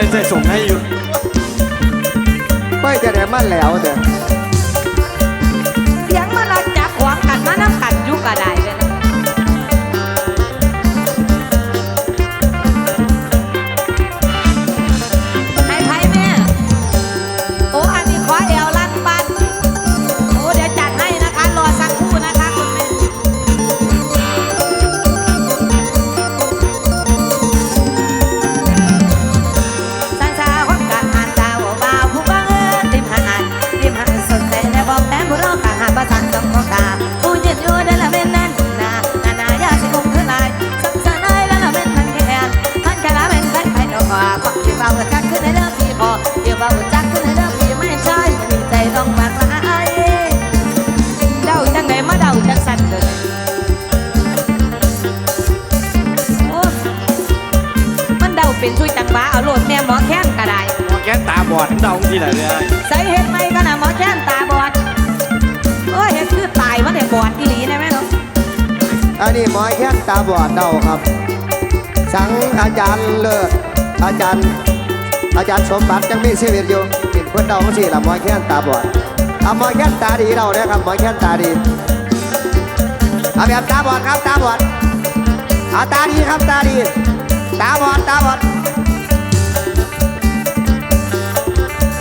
ไปจะส่งให้อยู่ ไปจะได้มาแล้วเด้อ สนใจแต่บอกแต่บุรอกาหาประทานสมองตาอูจิตอยู่ได้ละเว้นนั้นคุณนานานายาสิคงขึ้นลายสังสารได้ละะเว้นมันแค่มันแค่ละเว้นแป็ไปนอกว่าขอที่ว่าหัวจักขึ้นในเรื่องที่พอเดี๋ยวว่าหัวจักขึ้นในเรื่องที่ไม่ใช่มีใจต้องมากลายเดาจังไหนมาเดาจังสั่นเลยเป็นช่วยจังฟ้าเอาโหลดแม่หมอแค้นก็ได้ แค้นตาบอดเดาที่ไหนเรยใส่เห็ดไหมก็นะหมอแค้นตาบอดโอ้ยเห็ดคือตายว่าแต่บอดอีหลีได้ไหมลูกอันนี้หมอแค้นตาบอดเดาครับ สังอาจารย์เลิศอาจารย์ อาจารย์สมบัติยังมีชีวิตอยู่เป็นคนเดาสิละหมอแค้นตาบอดเอาหมอแค้นตาดีเราเนี่ยครับหมอแค้นตาดีเอาแบบตาบอดครับตาบอดเอาตาดีครับตาดี ตาบอดตาบอด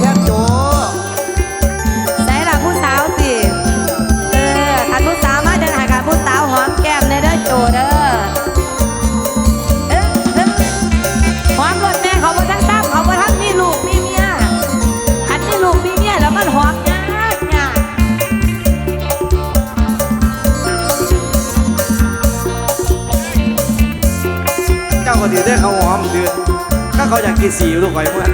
แค่โจใส่ละผู้สาวสิเออขันผู้สาวมาเดินหากันผู้สาวหอมแก้มในเด้อโจเด้เออเออหอมแม่เขาบ่ทั้งตั้มเขาบ่ทั้งมีลูกมีเมียขันมีลูกมีเมียแล้วมันหอมยากยากเจ้าก็ถือได้เขาหอมถือถ้าเขาอยากกินสีลูกหอยเมื่อ